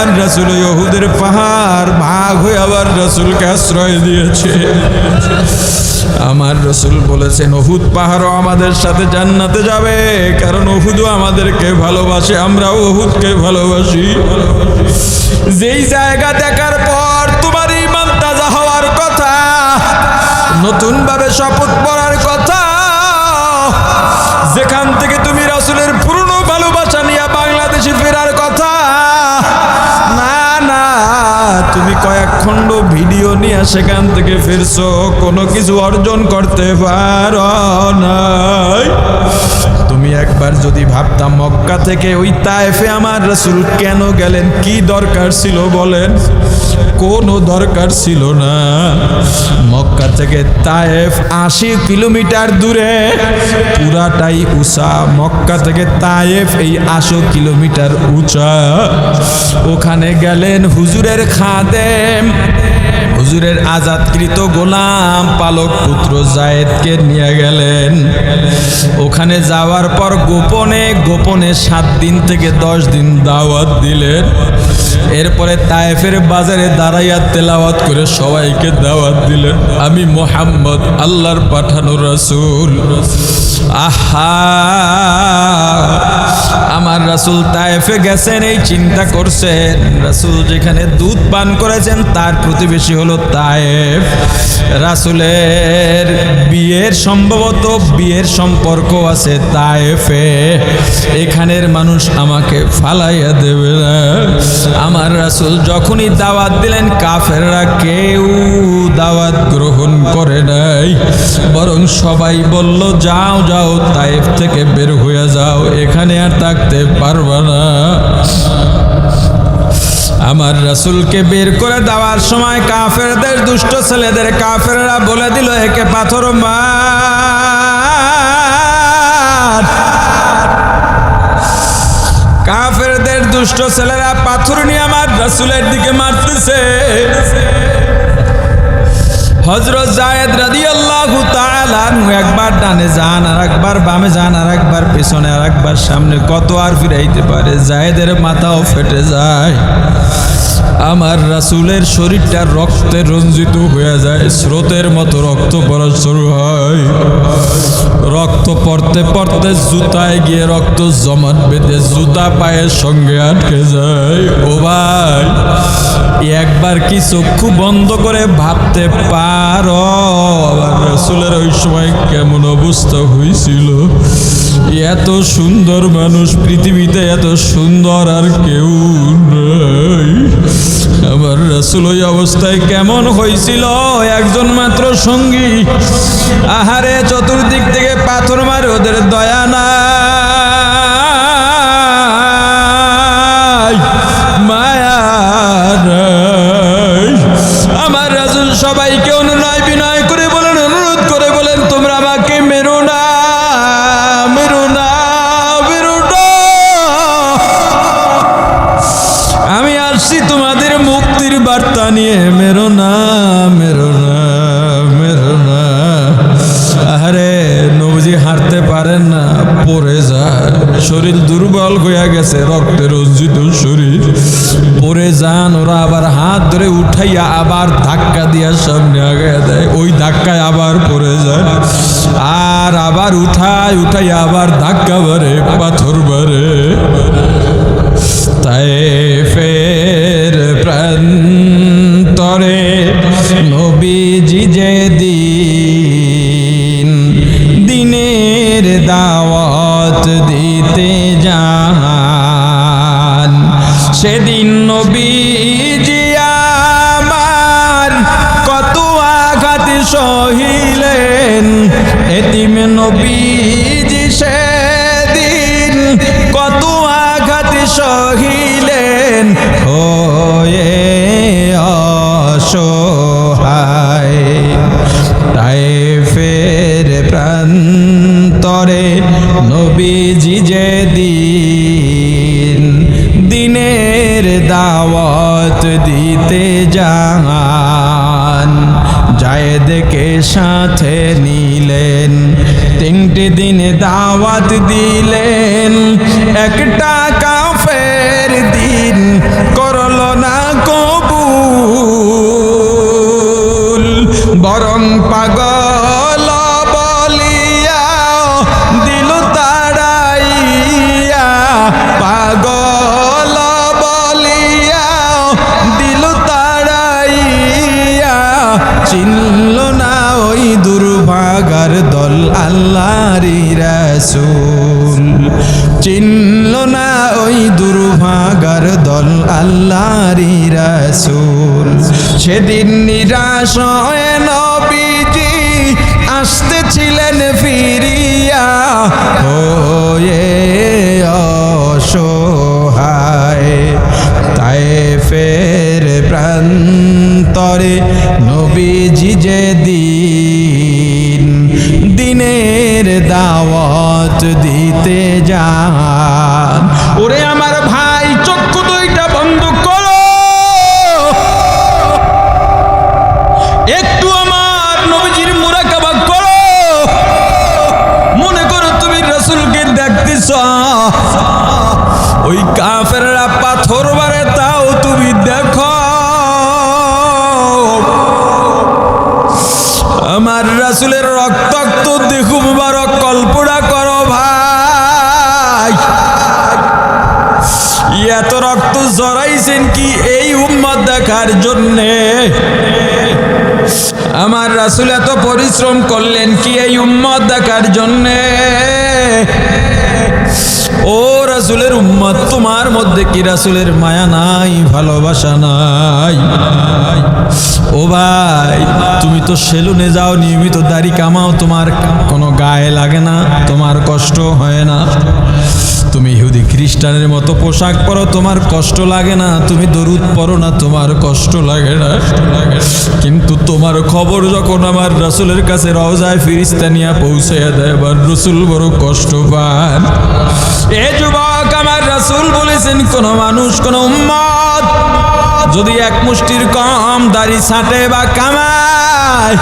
আমার রাসুল ইহুদের পাহাড় ভাগ হয়ে আবার রাসুলকে আশ্রয় দিয়েছে। আমার রসুল বলেছেন ওহুদ পাহাড়ও আমাদের সাথে জান্নাতে যাবে, কারণ ওহুদও আমাদেরকে ভালোবাসে, আমরাও ওহুদকে ভালোবাসি। যেই জায়গা দেখার পর তোমার ইমান তাজা হওয়ার কথা নতুন ভাবে শপথ পড়ার কথা, যেখান থেকে তুমি রাসুলের পুরনো তুমি কয়েক খণ্ড ভিডিও নিয়ে সেখান থেকে ফিরছো কোনো কিছু অর্জন করতে পারো নাই। একবার যদি ভাবতাম মক্কা থেকে ওই তায়েফে আমার রসুল কেন গেলেন? কি দরকার ছিল বলেন? কোনো দরকার ছিল না। মক্কা থেকে তায়েফ আশি কিলোমিটার দূরে, পুরাটাই উঁচা। মক্কা থেকে তায়েফ এই আশো কিলোমিটার উঁচা। ওখানে গেলেন হুজুরের খাদেম। হুজুরের আজাদকৃত গোলাম পালক পুত্র জায়েদকে নিয়ে গেলেন। ওখানে যাওয়ার পর গোপনে গোপনে সাত দিন থেকে দশ দিন দাওয়াত দিলেন। এরপরে তায়েফের বাজারে দাঁড়াইয়া তেলাওয়াত করে সবাইকে দাওয়াত দিলেন। আমি মোহাম্মদ, আল্লাহর পাঠানো রাসূল। আহা! আমার রাসূল তায়েফে গেছেন, এই চিন্তা করছেন। রাসূল যেখানে দুধ পান করেছেন, তার প্রতিবেশী হলো তায়েফ। রাসূলের বিয়ের সম্ভবত বিয়ের সম্পর্ক আছে তায়েফে। এখানের মানুষ আমাকে ফালাইয়া দেবে না। আমার রাসূল যখনই দাওয়াত দিলেন, কাফেররা কেউ দাওয়াত গ্রহণ করে নাই। বরং সবাই বলল, যাও যাও, তায়েফ থেকে বের হয়ে যাও, এখানে আর থাকতে পারবা না। আমার রাসুলকে বের করে দেওয়ার সময় কাফেরদের, দুষ্ট ছেলেদের কাফেররা বলে দিল, একে পাথর মার। কাফেরদের, দুষ্ট ছেলেরা পাথর নিয়ে আমার রাসুলের দিকে মারতেছে হজরত জায়দ রাদি আল্লাহ একবার ডানে যান আর একবার বামে যান আর একবার পেছনে আর একবার সামনে। কত আর ফিরাইতে পারে? জায়দের মাথাও ফেটে যায়। আমার রাসুলের শরীরটা রক্তে রঞ্জিত হয়ে যায়, স্রোতের মতো রক্ত পড়া শুরু হয়। রক্ত পড়তে পড়তে জুতায় গিয়ে রক্ত জমাট বেঁধে জুতা পায়ের সঙ্গে আটকে যায়। ও ভাই, একবার কি চক্ষু বন্ধ করে ভাবতে পারো? রসুলের ওই সময় কেমন অবস্থা হয়েছিল? এত সুন্দর মানুষ, পৃথিবীতে এত সুন্দর আর কেউ নাই। আমার রসুল ওই অবস্থায় কেমন হয়েছিল? একজন মাত্র সঙ্গী। আহারে, চতুর্দিক থেকে পাথর মারে ওদের দয়া নাই। মেরো যান। ওরা আবার হাত ধরে উঠাইয়া আবার ধাক্কা দিয়া সামনে আগে দেয়। ওই ধাক্কায় আবার পড়ে যায় আর আবার উঠায়, উঠাইয়া আবার ধাক্কা বারে পাথর বারে তায়েফের দিতে যান। সেদিন নবীজি জায়েদকে সাথে নিলেন তিনটি দিনে দাওয়াত দিলেন একটা চিনল না ওই দুর্ভাগার দল আল্লাহরি রাসুল। সেদিন নিরাশ হয়ে নবীজি আসতেছিলেন ফিরিয়া। হয়ে ওই কাফেররা পাথর মারে, তাও তুমি দেখো। আমার রাসুলের রক্তাক্ত দেখু, মুবারক কল্পনা করো ভাই। এত রক্ত জড়াইছেন কি এই উম্মত দেখার জন্যে? আমার রাসুল এত পরিশ্রম করলেন কি এই উম্মত দেখার জন্যে? রাসুলের উম্মত, তোমার মধ্যে কি রাসুলের মায়া নাই, ভালোবাসা নাই? ও ভাই, তুমি তো সেলুনে যাও, নিয়মিত দাড়ি কামাও, তোমার কোনো গায়ে লাগে না, তোমার কষ্ট হয় না। তুমি ইহুদি খ্রিস্টানের মতো পোশাক পরো, তোমার কষ্ট লাগে না, তুমি দরুদ পড়ো না, তোমার কষ্ট লাগে না। কিন্তু তোমার খবর যখন আমার রাসুলের কাছে রওজায় ফিরিস্তা নিয়ে পৌঁছে দেয় এবার রসুল বড় কষ্ট পান। এ যুবক আমার রাসুল বলেছেন, কোন মানুষ, কোন উম্মত যদি এক মুষ্টির কম দাড়ি ছাটে বা কামায়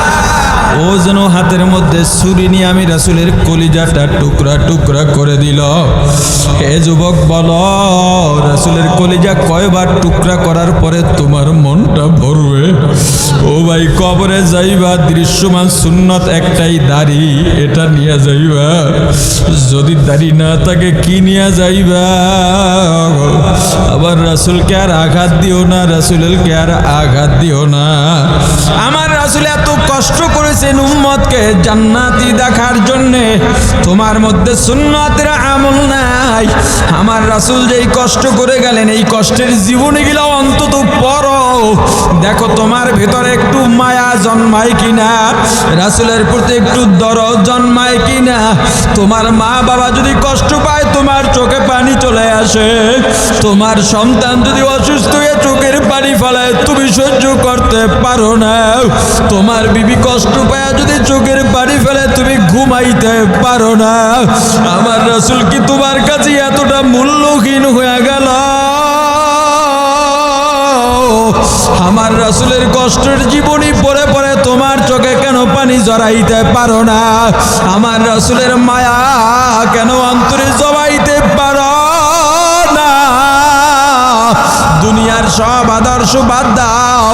ও যেন হাতের মধ্যে ছুরি নিয়ে আমি রাসুলের কলিজাটা টুকরা টুকরা করে দিল। হে যুবক, বল, রাসুলের কলিজা কয়বার টুকরা করার পরে তোমার মনটা ভরবে? ও ভাই, কবরে যাইবা, দৃশ্যমান সুন্নত একটাই দাড়ি, এটা নিয়ে যাইবা। যদি দাড়ি না থাকে, কি নিয়ে যাইবা? আবার রাসুলকে আর আঘাত দিও না রাসুলের কে আর আঘাত দিও না। আমার রাসুল এত কষ্ট করেছেন উম্মতকে জান্নাতি দেখার জন্যে তোমার মধ্যে সুন্নতের আমল নাই। আমার রাসুল যেই কষ্ট করে গেলেন, এই কষ্টের জীবনে গেলে অন্তত পড়ো। দেখো তোমার ভেতরে একটু মায়া জন্মায় কিনা, রাসুলের প্রতি একটু দরদ জন্মায় কিনা। তোমার মা বাবা যদি কষ্ট পায়, তোমার চোখে পানি চলে আসে। তোমার সন্তান যদি অসুস্থ হয়ে চোখের পানি ফেলায় তুমি সহ্য করতে পারো না। তোমার বিবি কষ্ট পায় যদি চোখের পানি ফেলে, তুমি ঘুমাইতে পারো না। আমার রাসুল কি তোমার কাছে এতটা মূল্যহীন হয়ে গেল? আমার রাসুলের কষ্টের জীবনী পরে পরে তোমার চোখে কেন পানি জড়াইতে পারো না? আমার রাসুলের মায়া কেন অন্তরে জবাইতে পারো দুনিয়ার সব আদর্শ বাদ দাও।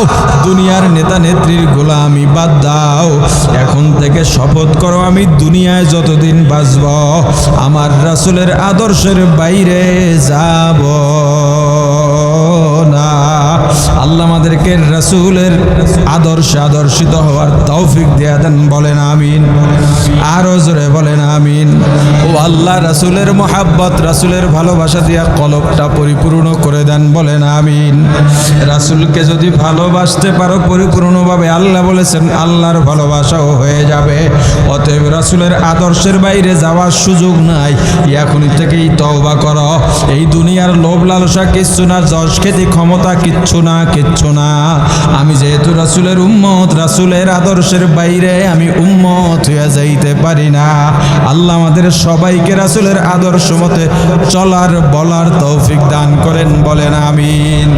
দুনিয়ার নেতা নেত্রীর গোলামি বাদ দাও। এখন থেকে শপথ করো, আমি দুনিয়ায় যতদিন বাঁচব, আমার রাসুলের আদর্শের বাইরে যাব না। আল্লাহ আমাদেরকে রাসুলের আদর্শে আদর্শিত হওয়ার তৌফিক দেয়া দেন, বলেন আমিন। আরও জোরে বলেন আমিন। ও আল্লাহ রাসুলের মোহাব্বত, রাসুলের ভালোবাসা দিয়া কলবটা পরিপূর্ণ করে দেন, বলেন আমিন। রাসুলকে যদি ভালোবাসতে পারো, পরিপূর্ণভাবে আল্লাহ বলেছেন, আল্লাহর ভালোবাসাও হয়ে যাবে। অতএব রাসুলের আদর্শের বাইরে যাওয়ার সুযোগ নাই। এখনই থেকেই তওবা করো। এই দুনিয়ার লোভ লালসা, কিচ্ছু না, যশ খেতে ক্ষমতা, কিচ্ছু না, কিচ্ছু না। আমি যেহেতু রাসুলের উম্মত, রাসুলের আদর্শের বাইরে আমি উম্মত হয়ে যাইতে পারি না। আল্লাহ আমাদের সবাইকে রাসুলের আদর্শ মতে চলার, বলার তৌফিক দান করেন, বলেন আমিন।